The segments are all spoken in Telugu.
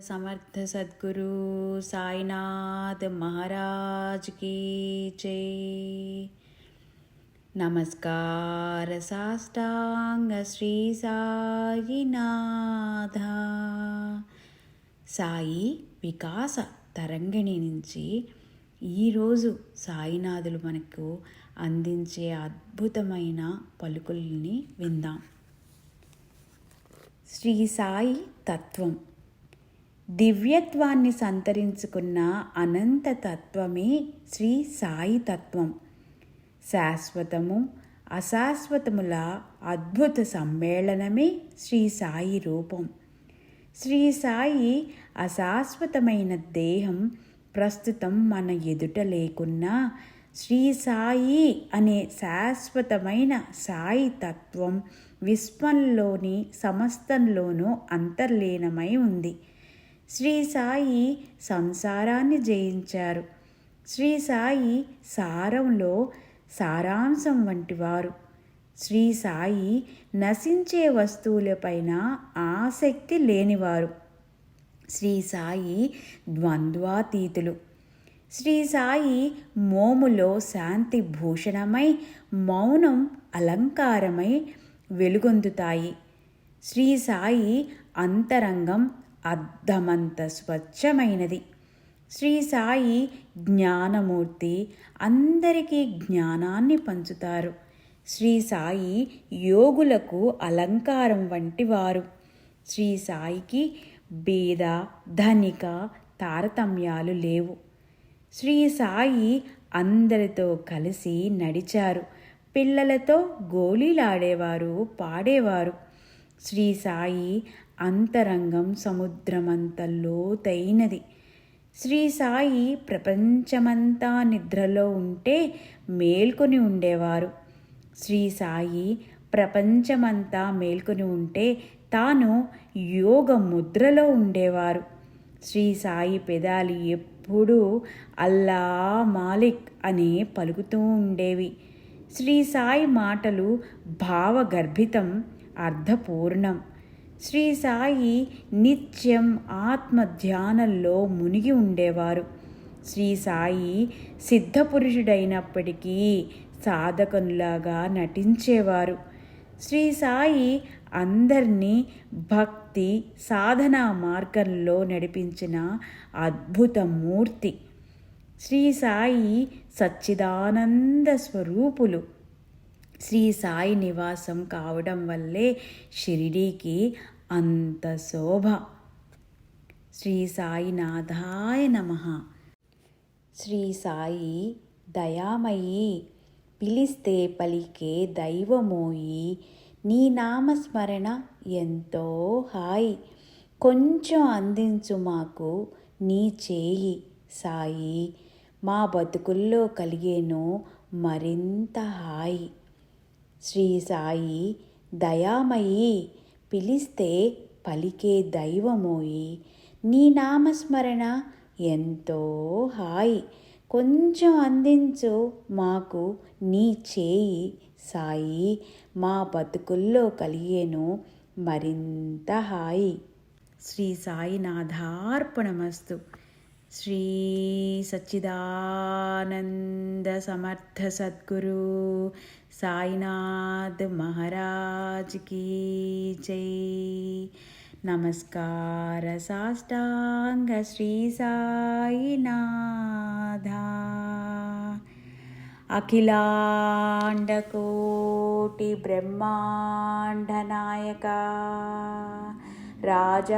సమర్థ సద్గురు సాయినాథ్ మహారాజ్ కీ జై. నమస్కార సాష్టాంగ శ్రీ సాయినాథ. సాయి వికాస తరంగిణి నుంచి ఈరోజు సాయినాథులు మనకు అందించే అద్భుతమైన పలుకుల్ని విందాం. శ్రీ సాయి తత్వం. దివ్యత్వాన్ని సంతరించుకున్న అనంత తత్వమే శ్రీ సాయి తత్వం. శాశ్వతము అశాశ్వతముల అద్భుత సమ్మేళనమే శ్రీ సాయి రూపం. శ్రీ సాయి అశాశ్వతమైన దేహం ప్రస్తుతం మన ఎదుట లేకున్నా శ్రీ సాయి అనే శాశ్వతమైన సాయి తత్వం విశ్వంలోని సమస్తంలోనూ అంతర్లీనమై ఉంది. శ్రీ సాయి సంసారాన్ని జయించారు. శ్రీ సాయి సారంలో సారాంశం వంటివారు. శ్రీ సాయి నశించే వస్తువులపైన ఆసక్తి లేనివారు. శ్రీ సాయి ద్వంద్వాతీతులు. శ్రీ సాయి మోములో శాంతి భూషణమై మౌనం అలంకారమై వెలుగొందుతాయి. శ్రీ సాయి అంతరంగం అద్దమంత స్వచ్ఛమైనది. శ్రీ సాయి జ్ఞానమూర్తి అందరికీ జ్ఞానాన్ని పంచుతారు. శ్రీ సాయి యోగులకు అలంకారం వంటి వారు శ్రీ సాయికి బీద ధనిక తారతమ్యాలు లేవు. శ్రీ సాయి అందరితో కలిసి నడిచారు. పిల్లలతో గోళీలాడేవారు పాడేవారు. శ్రీ సాయి అంతరంగం సముద్రమంత లోతైనది. శ్రీ సాయి ప్రపంచమంతా నిద్రలో ఉంటే మేల్కొని ఉండేవారు. శ్రీ సాయి ప్రపంచమంతా మేల్కొని ఉంటే తాను యోగ ముద్రలో ఉండేవారు. శ్రీ సాయి పెదాలి ఎప్పుడూ అల్లా మాలిక్ అనే పలుకుతూ ఉండేవి. శ్రీ సాయి మాటలు భావగర్భితం అర్థపూర్ణం. శ్రీ సాయి నిత్యం ఆత్మ ధ్యానంలో మునిగి ఉండేవారు. శ్రీ సాయి సిద్ధపురుషుడైనప్పటికీ సాధకునిలాగా నటించేవారు. శ్రీ సాయి అందరినీ భక్తి సాధనా మార్గంలో నడిపించిన అద్భుత మూర్తి. శ్రీ సాయి సచ్చిదానంద స్వరూపులు. శ్రీ సాయి నివాసం కావడం వల్లే షిరిడీకి అంత శోభ. శ్రీ సాయినాథాయ నమ. శ్రీ సాయి దయామయి పిలిస్తే పలికే దైవమోయి నీ నామస్మరణ ఎంతో హాయి. కొంచెం అందించు మాకు నీ చేయి సాయి. మా బతుకుల్లో కలిగేను మరింత హాయి. శ్రీ సాయి దయామయి పిలిస్తే పలికే దైవమోయి నీ నామస్మరణ ఎంతో హాయి. కొంచెం అందించు మాకు నీ చేయి సాయి. మా బతుకుల్లో కలిగేను మరింత హాయి. శ్రీ సాయినాథార్పణమస్తు. श्रीसच्चिदानन्दसमर्थसद्गुरु साईनाथ महाराज की जय। नमस्कार साष्टाङ्गश्री सायि नाधा अखिलाण्डकोटिब्रह्माण्डनायका। సాష్టాంగ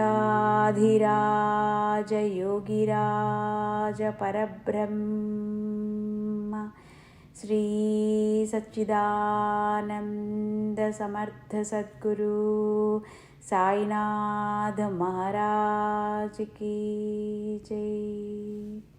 శ్రీ సాయినాథ అఖిలాండకోటి బ్రహ్మాండ నాయక